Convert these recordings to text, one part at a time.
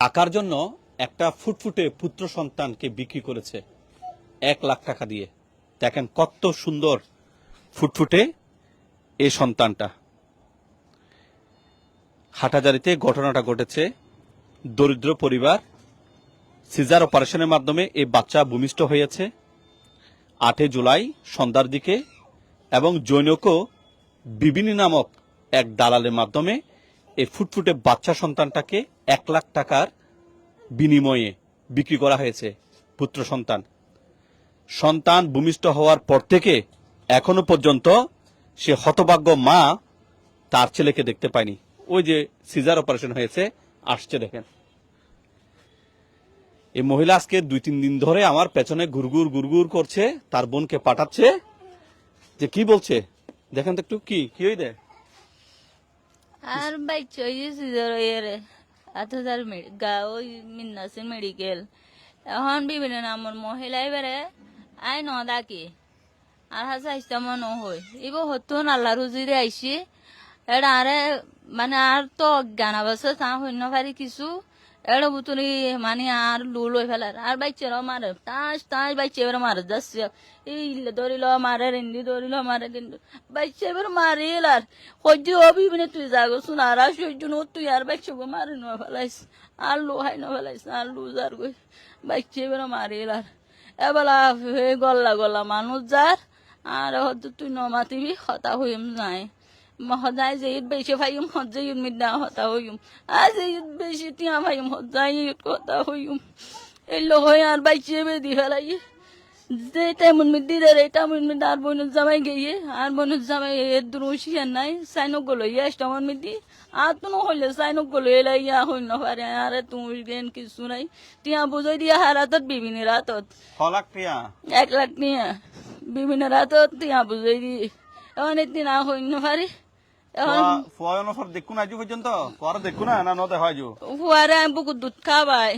টাকার জন্য একটা ফুটফুটে পুত্র সন্তানকে বিক্রি করেছে। এক লাখ টাকা দিয়ে। দেখেন কত সুন্দর ফুটফুটে এই সন্তানটা। হাটাজারিতে ঘটনাটা ঘটেছে। দরিদ্র পরিবার সিজার অপারেশনের মাধ্যমে এই বাচ্চা ভূমিষ্ঠ হয়েছে। আটই জুলাই সন্ধ্যার দিকে এবং জৈনকও বিবিনী নামক এক দালালের মাধ্যমে এই ফুটফুটে বাচ্চা সন্তানটাকে এক লাখ টাকার বিনিময়ে বিক্রি করা হয়েছে পুত্র সন্তান। সন্তান ভূমিষ্ঠ হওয়ার পর থেকে এখনও পর্যন্ত সে হতভাগ্য মা তার ছেলেকে দেখতে পায়নি। ওই যে সিজার অপারেশন হয়েছে, আসছে দেখেন। এই মহিলা আজকে দুই তিন দিন ধরে আমার পেছনে গুরগুর গুরগুর করছে, তার বোনকে পাঠাচ্ছে। যে কি বলছে? দেখেন তো একটু কি কি হই দে আর বাচ্চা হয়েছে জ্বর ইয়ে এত হাজার গা ওই মিন্নাসের মেডিকেল এখন বিভিন্ন নামর মহিলা এবারে আই ন ডাকি আর হাসা আসতে ন হই ইব হতুন আল্লাহ রুজিরে আইসি এটা আরে মানে আর তো অজ্ঞান অবস্থা তা পারি কিছু এটা বুতুনি মানে আর লুল ফেলার আর বাচ্চারাও মারে তাস তাস বাচ্চা এবার মারে যাচ্ছে এই ধরিল মারে রেন্দি ধরিল মারে কিন্তু বাচ্চা এবার মারিল আর সহ্য হবি মানে তুই যাগো শুন আর সহ্য নো তুই আর বাচ্চাকে মারি ন ফেলাইস আর লো হাই ন ফেলাইস আর লুজার গই বাচ্চা এবার মারিল আর এবেলা গল্লা গল্লা মানুষ যার আর হয়তো তুই নমাতিবি হতা হইম নাই সদায় যে ঈদ বেশি ভাইম হজ্জে ঈদ মিডা হতা হইম আজ ঈদ বেশি তিয়া ভাইম হজ্জাই ঈদ কথা হইম এই লোক হয়ে আর বাইচে বে দি ফেলাই যে তেমন মিদ্দি দে রে তেমন মিদ্দি আর বনুর জামাই গিয়ে আর বনুর জামাই এর দুরুশি আর নাই সাইনক গলো ইয়া তেমন মিদ্দি আর তো হইলে সাইনক গলো এলাই ইয়া হইল না পারে আর তুমি গেন কিছু নাই। তিয়া বুঝাই দিয়া হারাতত বিভিন্ন রাতত। হলাক প্রিয়া এক লাখ নিয়ে বিভিন্ন রাতত তিয়া বুঝাই দি। এখন এদিন আর হইল না পারে। এখন ফুয়ায় নফর আজু পর্যন্ত পর দেখু না না নদে হয় ফুয়ারে আমি বুকুর দুধ খাবাই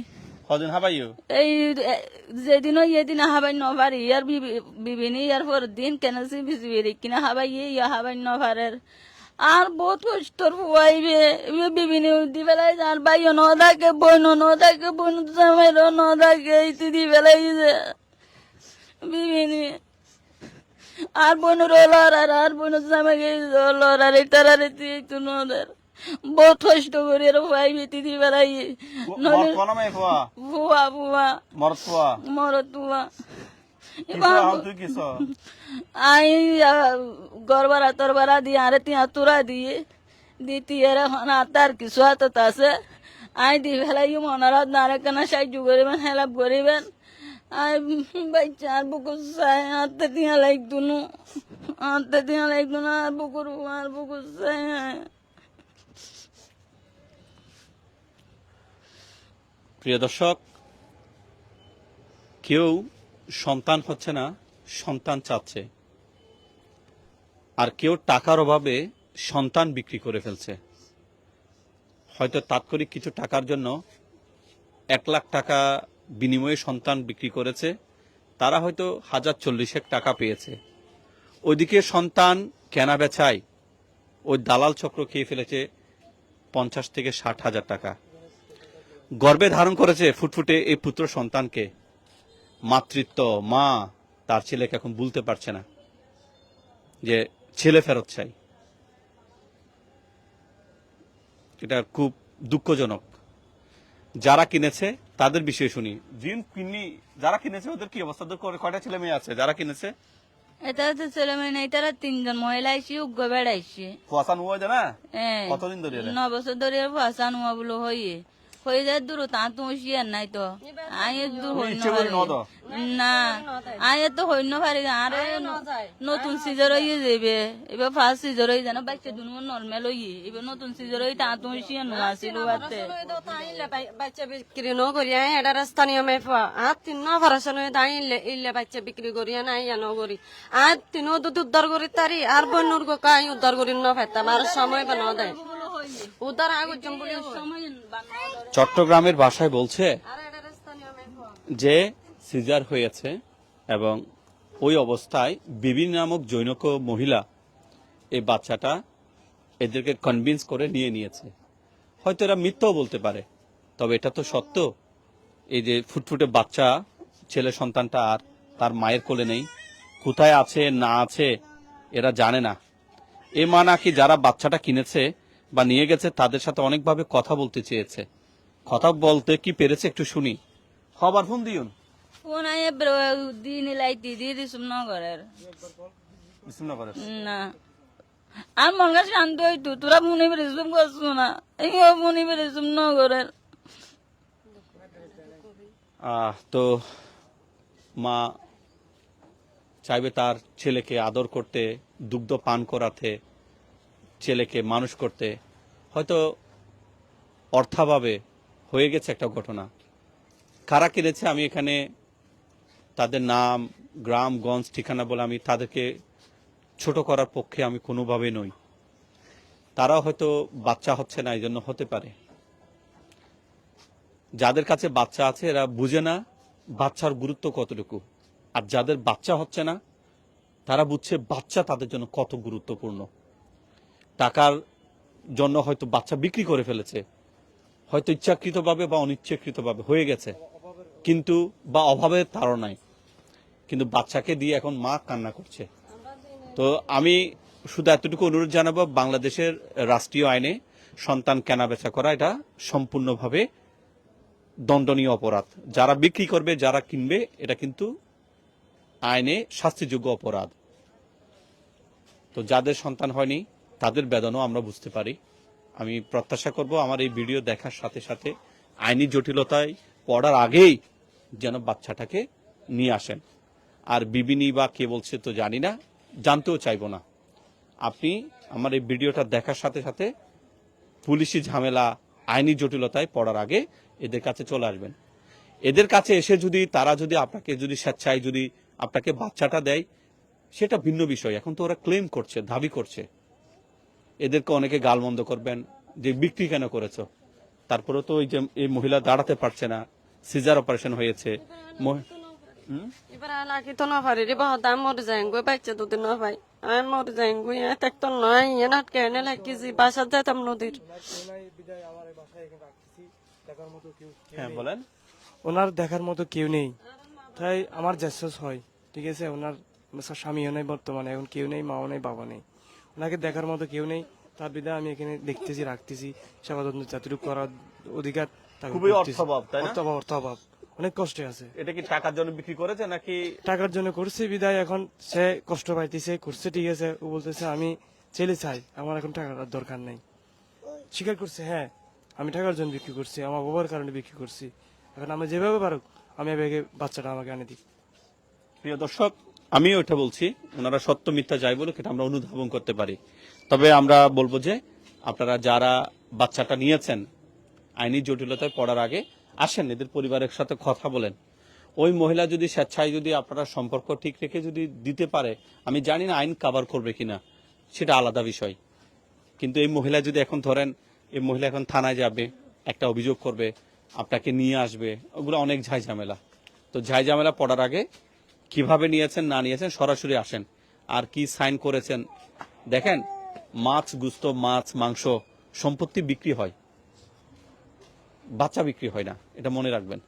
কদিন হাবাইও এই এ- যেদিনও এদিন হাবাই নভারি ইয়ার বিভিন্ন ইয়ার পর দিন কেন সে বিসিবি কিনা হাবাই ইয়া হাবাই নভারের আর বহুত কষ্টর ফুয়াইবে বিভিন্ন দি বেলাই আর বাইও ন থাকে বোন ন থাকে বোন জামাই ন থাকে ইতি দি যে বিভিন্ন আর বোনের লড়ার আর বোনের জামাই লড়ার এটার একটু নদের। বহুত কষ্ট করে ফুয়াই বেতি দি বেলাই মর কোন মে ফুয়া বুয়া বুয়া মর ফুয়া মরত বুয়া কি ফুয়া হল তুই কিস আই গরবারা তরবারা দিয়ে আরে তিয়া তুরা দিয়ে দিতি এরা হনা তার কিছু হাতত আছে। আই দি ফেলাই মনারাত নারে কেনা সাহায্য করিবেন হেলাপ করিবেন? আর বুকুর চাই হাতে দিয়া লাগতো নু। হাতে দিয়া লাগতো না, আর বুকুর আর বুকুর চাই প্রিয় দর্শক, কেউ সন্তান হচ্ছে না, সন্তান চাচ্ছে। আর কেউ টাকার অভাবে সন্তান বিক্রি করে ফেলছে। হয়তো তাৎক্ষণিক কিছু টাকার জন্য এক লাখ টাকা বিনিময়ে সন্তান বিক্রি করেছে, তারা হয়তো হাজার চল্লিশেক টাকা পেয়েছে। ওইদিকে সন্তান কেনা বেচায় ওই দালাল চক্র খেয়ে ফেলেছে পঞ্চাশ থেকে ষাট হাজার টাকা। গর্বে ধারণ করেছে ফুটফুটে এই পুত্র সন্তানকে। মাতৃত্ব, মা, তার ছেলেকে এখন বলতে পারছে না যে ছেলে ফেরত চাই। এটা খুব দুঃখজনক। যারা কিনেছে তাদের বিষয়ে শুনি। জিন কিনি যারা কিনেছে ওদের কি অবস্থা? কয়টা ছেলে মেয়ে আছে? যারা কিনেছে? এটা তো ছেলে মেয়ে নাই তারা তিনজন। মহিলা আইসি উগ্র বেড়াইছে কুয়াশা নুয়া যায় না? হ্যাঁ। কতদিন ধরে ন বছর ধরে ভাষা নোয়া বলে হইয়ে। হয়ে যায় দূর তা তো শিয়ার নাই তো। আয়ে দূর হইন করে না আয়ে তো হইন পারি। আরে নতুন সিজার হইয়ে যাবে এবার ফার্স্ট সিজার হয়ে জানো বাচ্চা দুনো নর্মাল হইয়ে। এবার নতুন সিজার হয়ে তা তো শিয়ার নোয়া ছিল বাতে বাচ্চা বিক্রি ন করিয়া এটা স্থানীয় মেফা আর তিন অপারেশন হয়ে তাই ইল্লে ইল্লে বাচ্চা বিক্রি করিয়া নাই ইয়া নগরি আর তিন দুধ উদ্ধার করি তারি আর বন্যুর গো কাই উদ্ধার করি ন ফেতাম আর সময় বানো দেয়। চট্টগ্রামের ভাষায় বলছে যে সিজার হয়েছে এবং ওই অবস্থায় বিবি নামক জৈনক মহিলা এই বাচ্চাটা এদেরকে কনভিন্স করে নিয়ে নিয়েছে। হয়তো এরা মিথ্যাও বলতে পারে তবে এটা তো সত্য। এই যে ফুটফুটে বাচ্চা ছেলে সন্তানটা আর তার মায়ের কোলে নেই কোথায় আছে না আছে এরা জানে না। এ মা নাকি যারা বাচ্চাটা কিনেছে বা নিয়ে গেছে তাদের সাথে অনেকভাবে কথা বলতে চেয়েছে। কথা বলতে কি পেরেছে একটু শুনি। খবর ফোন দিউন ফোন বেরো- দিন লাইতি দিয়ে দিছুম নগরের বিষ্ণুনগরের? না। আর মন কাছে শান্ত হইতো তোরা মনে বেরেছুম করছ না? এই মনে নগরের আহ, তো মা চাইবে তার ছেলেকে আদর করতে দুগ্ধ পান করাতে। ছেলেকে মানুষ করতে হয়তো অর্থাভাবে হয়ে গেছে একটা ঘটনা। কারা কিনেছে আমি এখানে তাদের নাম, গ্রাম, গঞ্জ, ঠিকানা বলে আমি তাদেরকে ছোট করার পক্ষে আমি কোনোভাবে নই। তারা হয়তো বাচ্চা হচ্ছে না এই জন্য হতে পারে। যাদের কাছে বাচ্চা আছে এরা বুঝে না বাচ্চার গুরুত্ব কতটুকু। আর যাদের বাচ্চা হচ্ছে না, তারা বুঝছে বাচ্চা তাদের জন্য কত গুরুত্বপূর্ণ। টাকার জন্য হয়তো বাচ্চা বিক্রি করে ফেলেছে। হয়তো ইচ্ছাকৃতভাবে বা অনিচ্ছাকৃতভাবে হয়ে গেছে। কিন্তু বা অভাবের তাড়নায়। কিন্তু বাচ্চাকে দিয়ে এখন মা কান্না করছে। তো আমি শুধু এতটুকু অনুরোধ জানাব, বাংলাদেশের রাষ্ট্রীয় আইনে সন্তান কেনা বেচা করা এটা সম্পূর্ণভাবে দণ্ডনীয় অপরাধ। যারা বিক্রি করবে, যারা কিনবে, এটা কিন্তু আইনে শাস্তিযোগ্য অপরাধ। তো যাদের সন্তান হয়নি তাদের বেদনাও আমরা বুঝতে পারি। আমি প্রত্যাশা করব আমার এই ভিডিও দেখার সাথে সাথে আইনি জটিলতায় পড়ার আগেই যেন বাচ্চাটাকে নিয়ে আসেন। আর বিবিনি বা কে বলছে তো জানি না, জানতেও চাইব না। আপনি আমার এই ভিডিওটা দেখার সাথে সাথে পুলিশি ঝামেলা, আইনি জটিলতায় পড়ার আগে এদের কাছে চলে আসবেন। এদের কাছে এসে যদি, তারা যদি আপনাকে যদি স্বেচ্ছায় যদি আপনাকে বাচ্চাটা দেয়, সেটা ভিন্ন বিষয়। এখন তো ওরা ক্লেম করছে, দাবি করছে। এদেরকে অনেকে গালমন্দ করবেন যে বিক্রি কেন করেছ? তারপরে তো ওই যে এই মহিলা দাঁড়াতে পারছে না সিজার অপারেশন হয়েছে। এবার আলাকি তো না পারি রে মরে বাচ্চা দুধ না আমি মরে এ তো এ বাসার যাইতাম নদীর। হ্যাঁ বলেন। ওনার দেখার মতো কেউ নেই। তাই আমার জ্যাসস হয় ঠিক আছে? ওনার স্বামীও নেই বর্তমানে এখন কেউ নেই মাও নেই বাবা নেই। ওনাকে দেখার মতো কেউ নেই। তার বিধায় আমি এখানে দেখতেছি রাখতেছি। সেবা যত্ন যতটুকু করার অধিকার খুবই। অর্থবহ, তাই না? অর্থবহ অর্থবহ অনেক কষ্টে আছে। এটা কি টাকার জন্য বিক্রি করেছে নাকি? টাকার জন্য করছে বিদায় এখন সে কষ্ট পাইতেছে করছে ঠিক আছে। ও বলতেছে আমি ছেলে চাই আমার এখন টাকার দরকার নেই। স্বীকার করছে হ্যাঁ আমি টাকার জন্য বিক্রি করছি আমার বাবার কারণে বিক্রি করছি। এখন আমি যেভাবে পারুক আমি এভাবে বাচ্চাটা আমাকে আনে দিই। প্রিয় দর্শক আমিও এটা বলছি, ওনারা সত্য মিথ্যা যাই বলুক, এটা আমরা অনুধাবন করতে পারি। তবে আমরা বলব যে, আপনারা যারা বাচ্চাটা নিয়েছেন, আইনি জটিলতায় পড়ার আগে আসেন, এদের পরিবারের সাথে কথা বলেন। ওই মহিলা যদি স্বেচ্ছায় যদি আপনারা সম্পর্ক ঠিক রেখে যদি দিতে পারে, আমি জানি না আইন কাভার করবে কিনা, সেটা আলাদা বিষয়। কিন্তু এই মহিলা যদি এখন ধরেন, এই মহিলা এখন থানায় যাবে, একটা অভিযোগ করবে, আপনাকে নিয়ে আসবে, ওগুলো অনেক ঝাই ঝামেলা তো ঝাই ঝামেলা পড়ার আগে কীভাবে নিয়েছেন না নিয়েছেন সরাসরি আসেন। আর কি সাইন করেছেন? দেখেন মাছ গুস্ত মাছ মাংস সম্পত্তি বিক্রি হয়। বাচ্চা বিক্রি হয় না এটা মনে রাখবেন।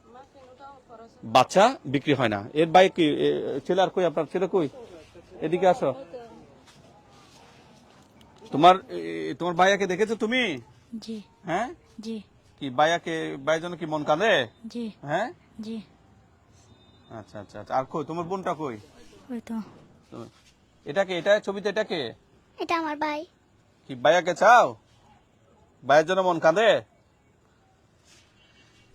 বাচ্চা বিক্রি হয় না। এর বাইক কি? ছেলে আর কই আপনার? ছেলে কই? এদিকে আসো। তোমার তোমার ভাইয়াকে দেখেছ তুমি? জি। হ্যাঁ? জি। কি ভাইয়াকে ভাইয়ের জন্য কি মন কাঁদে? জি। হ্যাঁ? জি। আচ্ছা আচ্ছা আচ্ছা। আর কই তোমার বোনটা কই? ওই তো- এটাকে এটা ছবিতে এটাকে এটা আমার ভাই। কি ভাইয়াকে চাও? ভাইয়ের জন্য মন কাঁদে?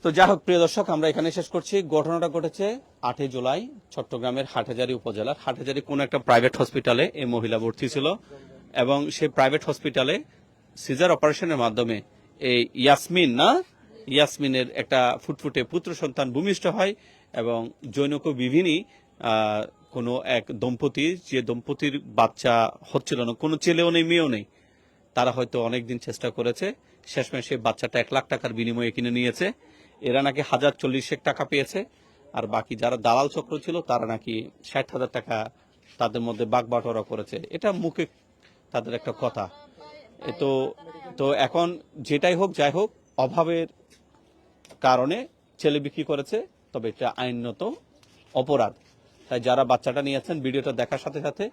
তো যাই হোক প্রিয় দর্শক আমরা এখানে শেষ করছি। ঘটনাটা ঘটেছে আটই জুলাই চট্টগ্রামের হাটহাজারি উপজেলার হাটহাজারি কোন একটা প্রাইভেট হসপিটালে এই মহিলা ভর্তি ছিল এবং সেই প্রাইভেট হসপিটালে সিজার অপারেশনের মাধ্যমে এই ইয়াসমিন না? ইয়াসমিনের একটা ফুটফুটে পুত্র সন্তান ভূমিষ্ঠ হয়। এবং জৈনক বিভিনী কোনো এক দম্পতি, যে দম্পতির বাচ্চা হচ্ছিল না, কোনো ছেলেও নেই, মেয়েও নেই, তারা হয়তো অনেকদিন চেষ্টা করেছে, শেষমেশ সেই বাচ্চাটা এক লাখ টাকার বিনিময়ে কিনে নিয়েছে। এরা নাকি হাজার চল্লিশেক টাকা পেয়েছে, আর বাকি যারা দালাল চক্র ছিল, তারা নাকি ষাট হাজার টাকা তাদের মধ্যে বাগ বাটোয়ারা করেছে। এটা মুখে তাদের একটা কথা। তো তো এখন যেটাই হোক, যাই হোক, অভাবের কারণে ছেলে বিক্রি করেছে তবে এটা আইনত অপরাধ। তাই যারা বাচ্চাটা নিয়েছেন, ভিডিওটা দেখার সাথে সাথে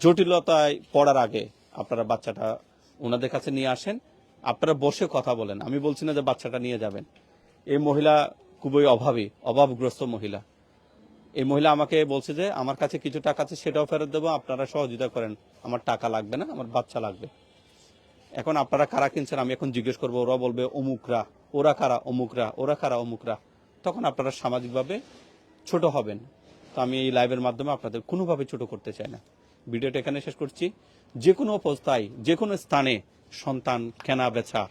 জটিলতায় পড়ার আগে আপনারা বাচ্চাটা ওনাদের কাছে নিয়ে আসেন। আপনারা বসে কথা বলেন। আমি বলছি না যে বাচ্চাটা নিয়ে যাবেন। এই মহিলা খুবই অভাবী, অভাবগ্রস্ত মহিলা। এই মহিলা আমাকে বলছে যে, আমার কাছে কিছু টাকা আছে, সেটাও ফেরত দেবো। আপনারা সহযোগিতা করেন। আমার টাকা লাগবে না, আমার বাচ্চা লাগবে। এখন আপনারা কারা কিনছেন? আমি এখন জিজ্ঞেস করব ওরা বলবে, অমুকরা, ওরা কারা? অমুকরা, ওরা কারা? অমুকরা। তখন আপনারা সামাজিকভাবে ছোট হবেন। তো আমি এই লাইভের মাধ্যমে আপনাদের কোনোভাবে ছোট করতে চাই না। ভিডিওটা এখানে শেষ করছি। যে কোনো অবস্থায় যে কোনো স্থানে সন্তান কেনা বেচা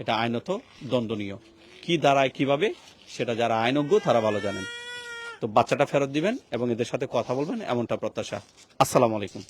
এটা আইনত দণ্ডনীয়। কি দাঁড়ায়, কীভাবে, সেটা যারা আইনজ্ঞ, তারা ভালো জানেন। তো বাচ্চাটা ফেরত দিবেন এবং এদের সাথে কথা বলবেন, এমনটা প্রত্যাশা। আসসালামু আলাইকুম।